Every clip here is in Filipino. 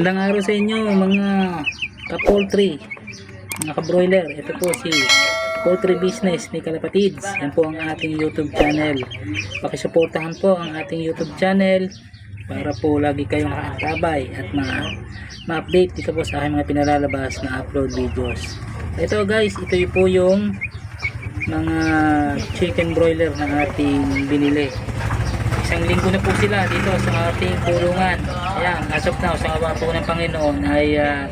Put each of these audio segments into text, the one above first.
Magandang araw sa inyo mga ka-poultry, mga ka-broiler. Ito po si Poultry Business ni Kalapatids. Yan po ang ating YouTube channel. Pakisuportahan po ang ating YouTube channel para po lagi kayong nakaantabay at ma- ma-update dito po sa aking mga pinalalabas na upload videos. Ito guys, ito po yung mga chicken broiler na ating binili isang linggo na po sila dito sa ating kulungan. Ayan, as of now, sa awa po ng Panginoon ay ah,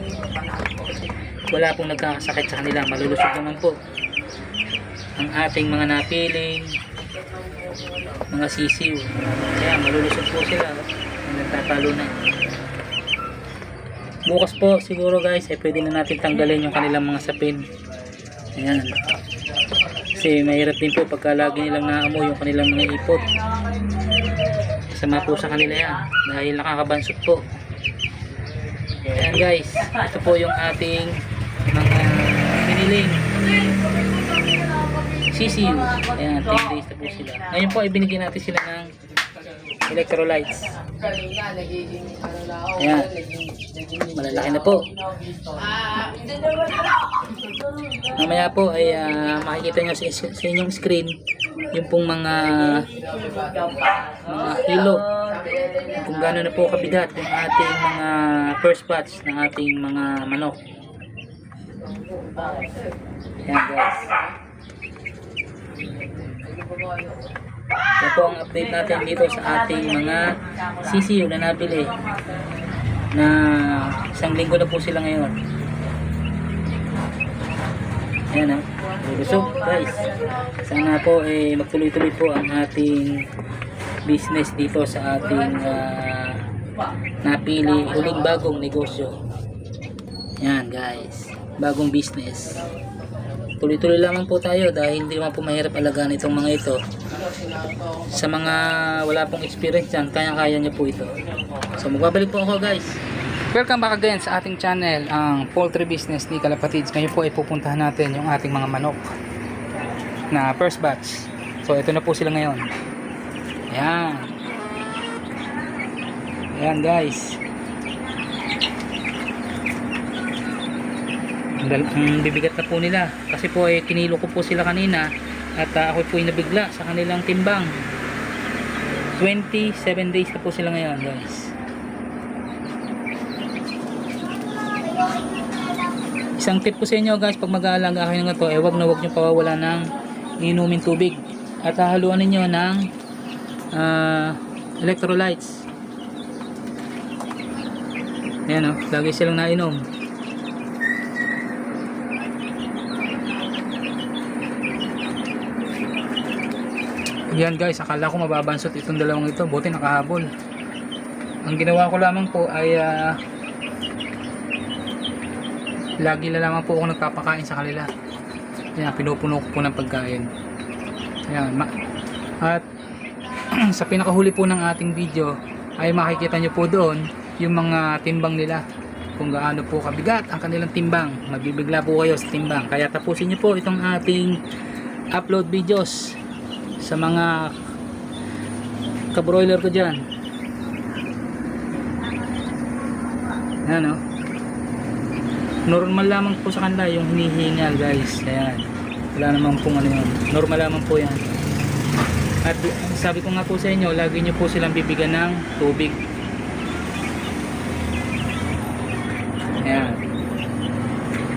wala pong nagkakasakit sa kanila. Malulusog naman po ang ating mga napiling mga sisiw. Ayan, malulusog po sila. Nagtatalo na. Bukas po siguro guys, eh, pwede na natin tanggalin yung kanilang mga sapin. Ayan. Kasi mahirap din po pagka lagi nilang naamoy yung kanilang mga ipot. Sama po sa kanila yan dahil nakakabansot po. Ayan guys, ito po yung ating mga piniling sisiw. Ayan, 10 days po sila. Ngayon po, ibinigyan natin sila ng electrolytes. Ayan, malalaki na po. Mamaya po ay ah, makikita nyo sa, sa inyong screen yung pong mga mga kilo kung gaano na po kabigat yung ating mga first batch ng ating mga manok. Ayan guys. Yan po ang update natin dito sa ating mga sisiyo na nabili na isang linggo na po sila ngayon. Ayan ha. Lusog guys. Sana po eh magtuloy-tuloy po ang ating business dito sa ating ah, napili huling bagong negosyo. Yan guys. Bagong business. Tuloy-tuloy lamang po tayo dahil hindi naman po mahirap alagaan itong mga ito. Sa mga wala pong experience dyan, kaya-kaya nyo po ito. So magbabalik po ako guys. Welcome back again sa ating channel, ang Poultry Business ni Kalapatids. Ngayon po ay pupuntahan natin yung ating mga manok na first batch. So ito na po sila ngayon. Ayan. Ayan guys. Ang bibigat na po nila. Kasi po eh, kinilo ko po sila kanina at ah, ako po ay nabigla sa kanilang timbang. 27 days na po sila ngayon guys. Isang tip ko sa inyo guys, pag mag-aalaga kayo ng ito, eh wag na wag nyo pawawala ng inumin tubig. At hahaluan ninyo ng ah, electrolytes. Ayan o, lagi silang nainom. Yan guys, akala ko mababansot itong dalawang ito, buti nakahabol. Ang ginawa ko lamang po ay ah, lagi na lamang po ako nagpapakain sa kanila. Ayan, pinupuno ko po ng pagkain. Ayan, ma- at sa pinakahuli po ng ating video ay makikita nyo po doon yung mga timbang nila. Kung gaano po kabigat ang kanilang timbang. Mabibigla po kayo sa timbang. Kaya tapusin nyo po itong ating upload videos sa mga kabroiler ko dyan. Ayan o normal lamang po sa kanila yung hinihingal guys. Ayan wala namang pong ano normal lamang po yan. At sabi ko nga po sa inyo lagi nyo po silang bibigyan ng tubig. Ayan.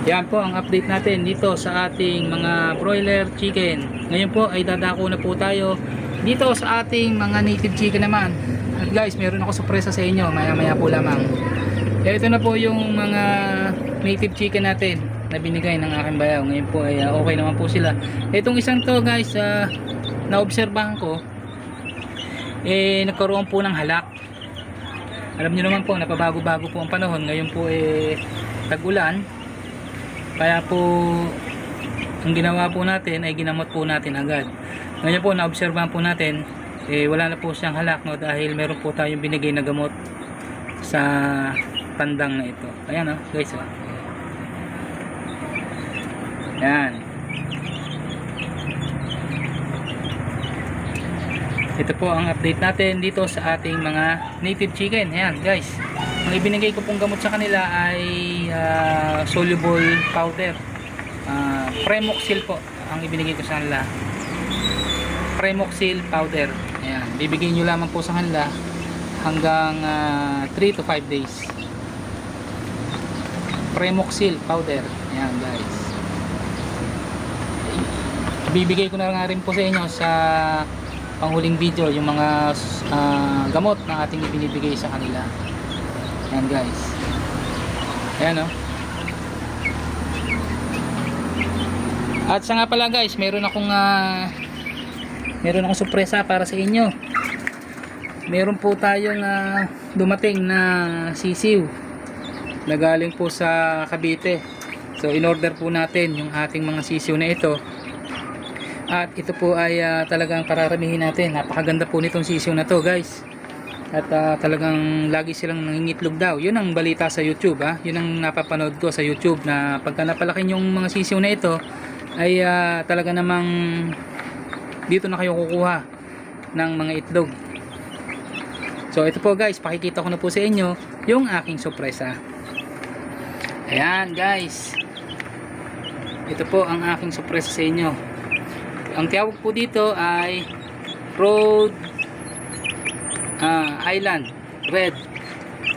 Yan po ang update natin dito sa ating mga broiler chicken. Ngayon po ay dadako na po tayo dito sa ating mga native chicken naman. At guys meron ako sorpresa sa inyo. Maya maya po lamang. Ito na po yung mga native chicken natin na binigay ng aking bayaw. Ngayon po ay ah, okay naman po sila. Itong isang to guys, ah, naobserbahan ko, eh nagkaroon po ng halak. Alam niyo naman po, napabago-bago po ang panahon. Ngayon po eh tag-ulan. Kaya po ang ginawa po natin ay ginamot po natin agad. Ngayon po, naobserbahan po natin, eh wala na po siyang halak no dahil meron po tayong binigay na gamot sa pandang na ito. Ayan oh, guys oh. Ayan. Ito po ang update natin dito sa ating mga native chicken. Ayan guys. ang ibinigay ko pong gamot sa kanila ay ah, soluble powder. Ah, Premoxil po ang ibinigay ko sa kanila. Premoxil powder. Ayan, bibigyan nyo lamang po sa kanila hanggang 3 to 5 days. Premoxil powder. Ayan guys. Bibigay ko na nga rin po sa inyo sa panghuling video yung mga ah, gamot na ating ibinibigay sa kanila. Ayan guys. Ayan o. At sa nga pala guys, meron akong ah, meron akong sorpresa para sa inyo. Meron po tayong ah, dumating na sisiw na galing po sa Cavite. So in order po natin yung ating mga sisiw na ito. At ito po ay ah, talagang kararamihin natin. Napakaganda po nitong sisiw na to guys. At ah, talagang lagi silang nangingitlog daw. Yun ang balita sa YouTube ha. Yun ang napapanood ko sa YouTube na pagka napalaki yung mga sisiw na ito ay ah, talaga namang dito na kayo kukuha ng mga itlog. So ito po guys, pakikita ko na po sa inyo yung aking sorpresa. Ayan guys. Ito po ang aking sorpresa sa inyo. Ang tawag po dito ay Road ah, Island Red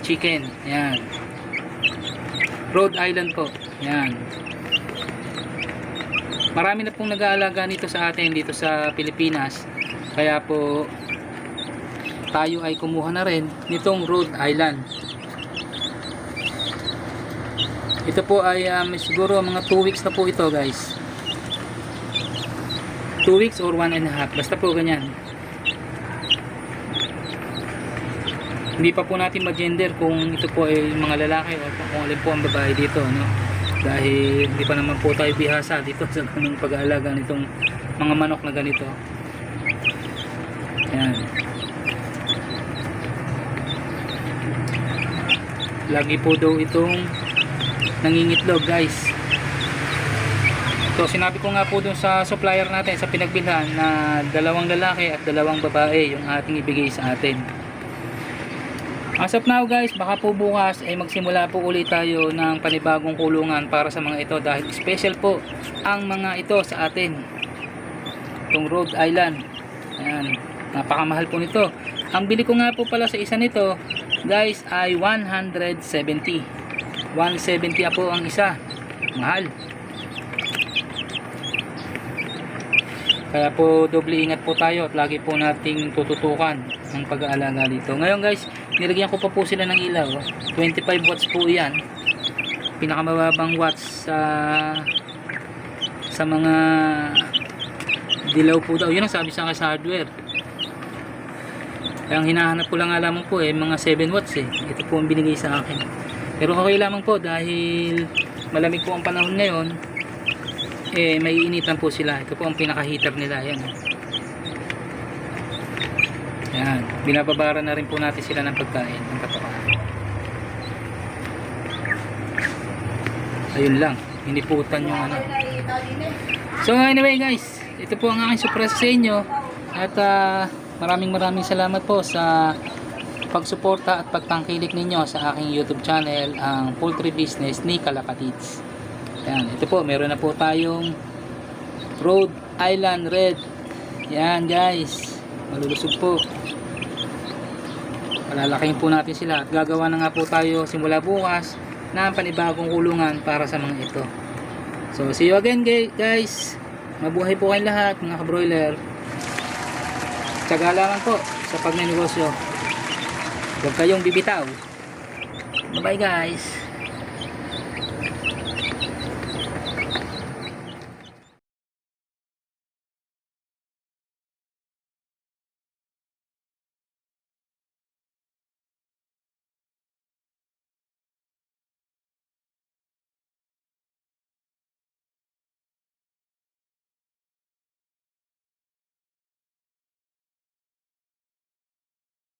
Chicken. Ayan. Rhode Island po. Ayan. Marami na pong nag-aalaga nito sa atin dito sa Pilipinas. Kaya po tayo ay kumuha na rin nitong Rhode Island. Ito po ay um, siguro mga 2 weeks na po ito guys. 2 weeks or 1 and a half. Basta po ganyan. Hindi pa po natin ma-gender kung ito po ay mga lalaki o kung alin po ang babae dito. No? Dahil hindi pa naman po tayo bihasa dito sa ganung pag-aalaga nitong mga manok na ganito. Ayan. Lagi po daw itong nangingitlog guys. So sinabi ko nga po dun sa supplier natin sa pinagbilhan na dalawang lalaki at dalawang babae yung ating ibigay sa atin. As of now guys, baka po bukas ay magsimula po ulit tayo ng panibagong kulungan para sa mga ito dahil special po ang mga ito sa atin. Itong Rhode Island. Ayan, napakamahal po nito. Ang bili ko nga po pala sa isa nito guys ay 170. 170 po ang isa. Mahal. Kaya po doble ingat po tayo at lagi po nating tututukan ang pag-aalaga dito. Ngayon guys, nilagyan ko pa po sila ng ilaw. 25 watts po yan. Pinakamababang watts sa sa mga dilaw po daw. Yun ang sabi sa akin sa hardware. Kaya ang hinahanap ko lang lamang po eh, mga 7 watts eh. Ito po ang binigay sa akin. Pero okay lamang po dahil malamig po ang panahon ngayon eh may initan po sila. Ito po ang pinaka heater nila. Yan yan binababara na rin po natin sila ng pagkain ng katokaan ayun lang. Hiniputan yung ano. So anyway guys ito po ang aking surprise sa inyo. At ah, maraming maraming salamat po sa pagsuporta at pagtangkilik ninyo sa aking youtube channel ang poultry business ni Kalapatids yan, ito po, meron na po tayong Rhode Island Red. Yan guys, malulusog po. Palalaking po natin sila at gagawa na nga po tayo simula bukas ng panibagong kulungan para sa mga ito. So, see you again guys. Mabuhay po kayong lahat mga kabroiler. Tsaga lang po sa pagnenegosyo. Huwag kayong bibitaw. Bye bye guys.